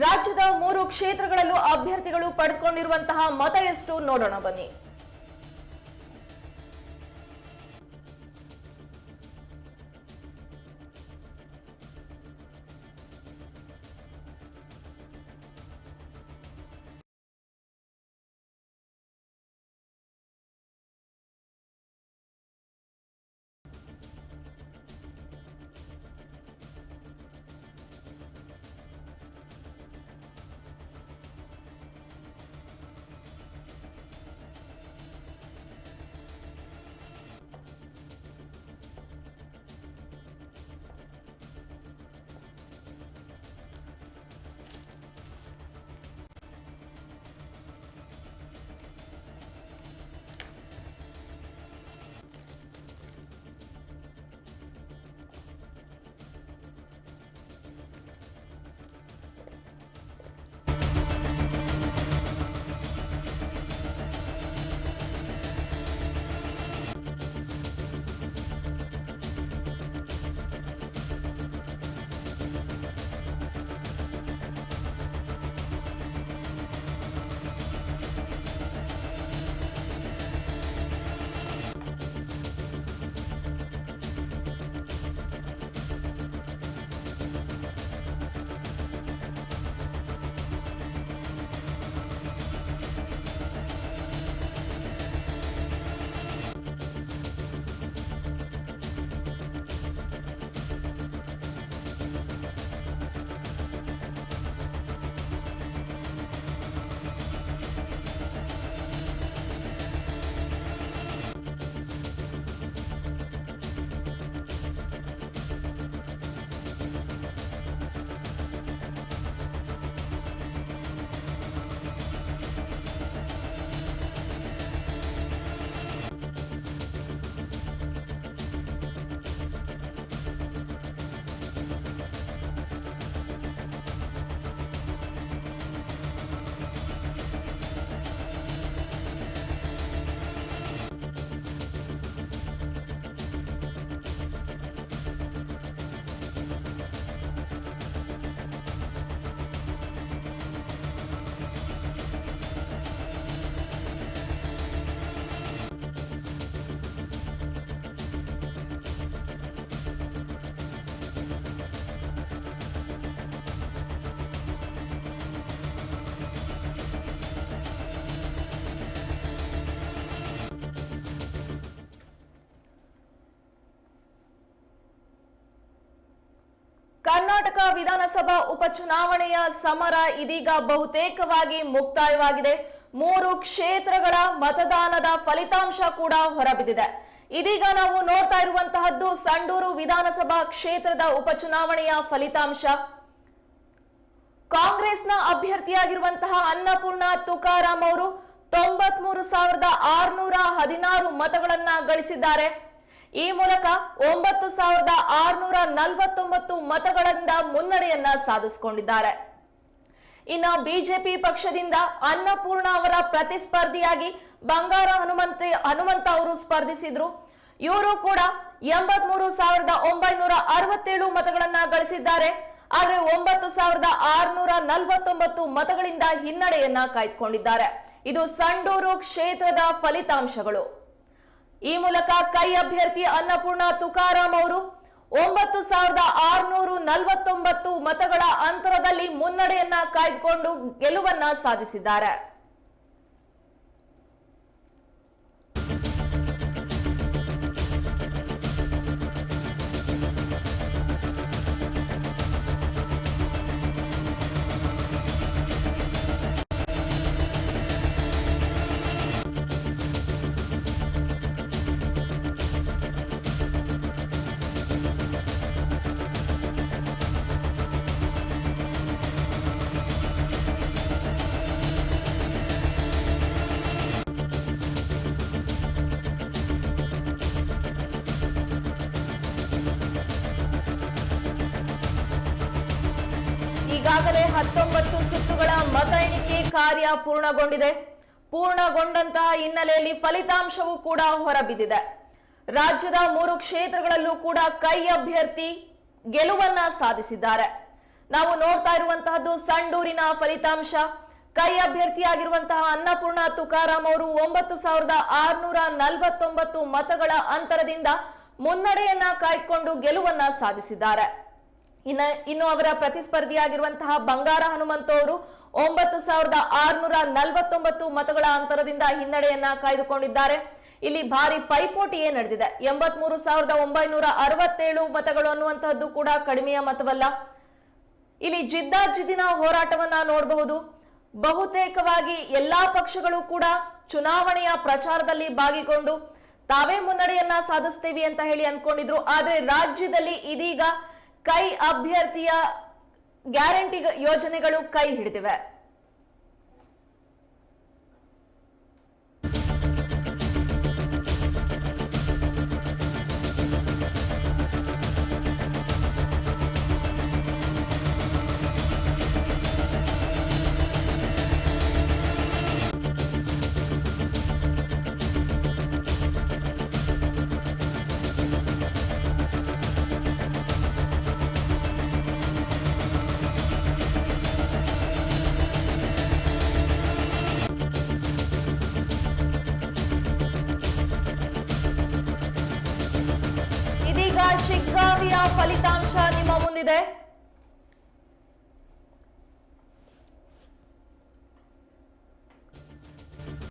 ರಾಜ್ಯದ ಮೂರು ಕ್ಷೇತ್ರಗಳಲ್ಲೂ ಅಭ್ಯರ್ಥಿಗಳು ಪಡೆದುಕೊಂಡಿರುವಂತಹ ಮತ ಎಷ್ಟು ನೋಡೋಣ ಬನ್ನಿ. ಕರ್ನಾಟಕ ವಿಧಾನಸಭಾ ಉಪಚುನಾವಣೆಯ ಸಮರ ಇದೀಗ ಬಹುತೇಕವಾಗಿ ಮುಕ್ತಾಯವಾಗಿದೆ. ಮೂರು ಕ್ಷೇತ್ರಗಳ ಮತದಾನದ ಫಲಿತಾಂಶ ಕೂಡ ಹೊರಬಿದ್ದಿದೆ. ಇದೀಗ ನಾವು ನೋಡ್ತಾ ಇರುವಂತಹದ್ದು ಸಂಡೂರು ವಿಧಾನಸಭಾ ಕ್ಷೇತ್ರದ ಉಪಚುನಾವಣೆಯ ಫಲಿತಾಂಶ. ಕಾಂಗ್ರೆಸ್ನ ಅಭ್ಯರ್ಥಿಯಾಗಿರುವಂತಹ ಅನ್ನಪೂರ್ಣ ತುಕಾರಾಮ್ ಅವರು ತೊಂಬತ್ಮೂರು ಸಾವಿರದ ಆರ್ನೂರ ಹದಿನಾರು ಮತಗಳನ್ನ ಗಳಿಸಿದ್ದಾರೆ. ಈ ಮೂಲಕ ಒಂಬತ್ತು ಸಾವಿರದ ಆರ್ನೂರ ನಲವತ್ತೊಂಬತ್ತು ಮತಗಳಿಂದ ಮುನ್ನಡೆಯನ್ನ ಸಾಧಿಸಿಕೊಂಡಿದ್ದಾರೆ. ಇನ್ನು ಬಿಜೆಪಿ ಪಕ್ಷದಿಂದ ಅನ್ನಪೂರ್ಣ ಅವರ ಪ್ರತಿಸ್ಪರ್ಧಿಯಾಗಿ ಬಂಗಾರ ಹನುಮಂತ ಹನುಮಂತ ಅವರು ಸ್ಪರ್ಧಿಸಿದ್ರು. ಇವರು ಕೂಡ ಎಂಬತ್ಮೂರು ಸಾವಿರದ ಒಂಬೈನೂರ ಅರವತ್ತೇಳು ಮತಗಳನ್ನ ಗಳಿಸಿದ್ದಾರೆ. ಆದ್ರೆ ಒಂಬತ್ತು ಸಾವಿರದ ಆರ್ನೂರ ನಲವತ್ತೊಂಬತ್ತು ಮತಗಳಿಂದ ಹಿನ್ನಡೆಯನ್ನ ಕಾಯ್ದುಕೊಂಡಿದ್ದಾರೆ. ಇದು ಸಂಡೂರು ಕ್ಷೇತ್ರದ ಫಲಿತಾಂಶಗಳು. ಈ ಮೂಲಕ ಕೈ ಅಭ್ಯರ್ಥಿ ಅನ್ನಪೂರ್ಣ ತುಕಾರಾಂ ಅವರು ಒಂಬತ್ತು ಸಾವಿರದ ಆರ್ನೂರು ನಲವತ್ತೊಂಬತ್ತು ಮತಗಳ ಅಂತರದಲ್ಲಿ ಮುನ್ನಡೆಯನ್ನ ಕಾಯ್ದುಕೊಂಡು ಗೆಲುವನ್ನ ಸಾಧಿಸಿದ್ದಾರೆ. ಈಗಾಗಲೇ ಹತ್ತೊಂಬತ್ತು ಸುತ್ತುಗಳ ಮತ ಎಣಿಕೆ ಕಾರ್ಯ ಪೂರ್ಣಗೊಂಡಿದೆ. ಪೂರ್ಣಗೊಂಡಂತಹ ಹಿನ್ನೆಲೆಯಲ್ಲಿ ಫಲಿತಾಂಶವೂ ಕೂಡ ಹೊರಬಿದ್ದಿದೆ. ರಾಜ್ಯದ ಮೂರು ಕ್ಷೇತ್ರಗಳಲ್ಲೂ ಕೂಡ ಕೈ ಅಭ್ಯರ್ಥಿ ಗೆಲುವನ್ನ ಸಾಧಿಸಿದ್ದಾರೆ. ನಾವು ನೋಡ್ತಾ ಇರುವಂತಹದ್ದು ಸಂಡೂರಿನ ಫಲಿತಾಂಶ. ಕೈ ಅಭ್ಯರ್ಥಿಯಾಗಿರುವಂತಹ ಅನ್ನಪೂರ್ಣ ತುಕಾರಾಮ್ ಅವರು ಒಂಬತ್ತು ಸಾವಿರದ ಆರ್ನೂರ ನಲವತ್ತೊಂಬತ್ತು ಮತಗಳ ಅಂತರದಿಂದ ಮುನ್ನಡೆಯನ್ನ ಕಾಯ್ದುಕೊಂಡು ಗೆಲುವನ್ನ ಸಾಧಿಸಿದ್ದಾರೆ. ಇನ್ನ ಇನ್ನು ಅವರ ಪ್ರತಿಸ್ಪರ್ಧಿಯಾಗಿರುವಂತಹ ಬಂಗಾರ ಹನುಮಂತ ಅವರು ಒಂಬತ್ತು ಸಾವಿರದ ಆರ್ನೂರ ನಲವತ್ತೊಂಬತ್ತು ಮತಗಳ ಅಂತರದಿಂದ ಹಿನ್ನಡೆಯನ್ನ ಕಾಯ್ದುಕೊಂಡಿದ್ದಾರೆ. ಇಲ್ಲಿ ಭಾರಿ ಪೈಪೋಟಿಯೇ ನಡೆದಿದೆ. ಎಂಬತ್ಮೂರು ಸಾವಿರದ ಒಂಬೈನೂರ ಅರವತ್ತೇಳು ಮತಗಳು ಅನ್ನುವಂತಹದ್ದು ಕೂಡ ಕಡಿಮೆಯ ಮತವಲ್ಲ. ಇಲ್ಲಿ ಜಿದ್ದಾಜಿದ್ದಿನ ಹೋರಾಟವನ್ನ ನೋಡಬಹುದು. ಬಹುತೇಕವಾಗಿ ಎಲ್ಲಾ ಪಕ್ಷಗಳು ಕೂಡ ಚುನಾವಣೆಯ ಪ್ರಚಾರದಲ್ಲಿ ಭಾಗಿಕೊಂಡು ತಾವೇ ಮುನ್ನಡೆಯನ್ನ ಸಾಧಿಸ್ತೀವಿ ಅಂತ ಹೇಳಿ ಅನ್ಕೊಂಡಿದ್ರು ಆದ್ರೆ ರಾಜ್ಯದಲ್ಲಿ ಇದೀಗ ಕೈ ಅಭ್ಯರ್ಥಿಯ ಗ್ಯಾರಂಟಿ ಯೋಜನೆಗಳು ಕೈ ಹಿಡಿದಿವೆ. ಶಿಗ್ಗಾವಿಯ ಫಲಿತಾಂಶ ನಿಮ್ಮ ಮುಂದಿದೆ.